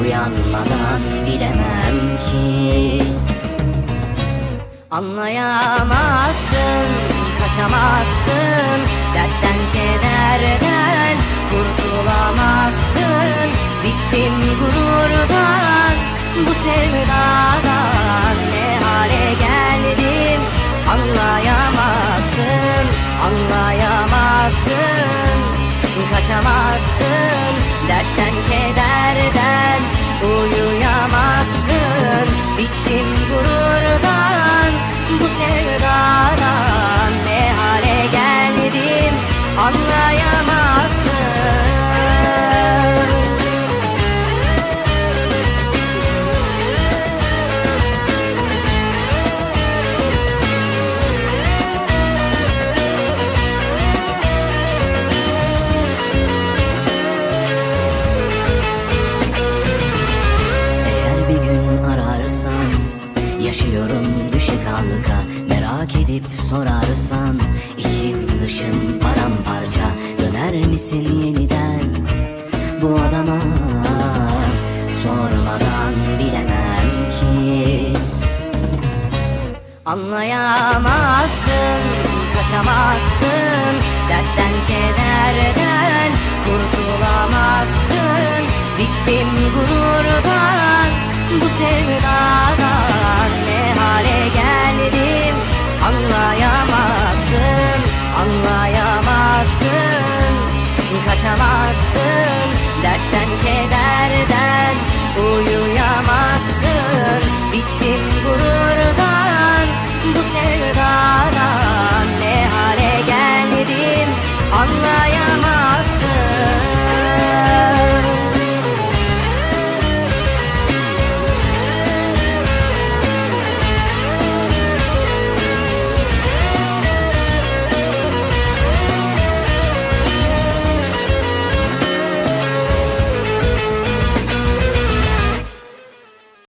Uyanmadan bilemem ki. Anlayamazsın, kaçamazsın Dertten kederden kurtulamazsın. Bittim gururdan, bu sevdadan Ne hale geldim? Anlayamazsın Anlayamazsın, kaçamazsın Yaşıyorum düşe kalka Merak edip sorarsan içim dışım paramparça. Döner misin yeniden Bu adama? Sormadan bilemem ki. Anlayamazsın, kaçamazsın. Dertten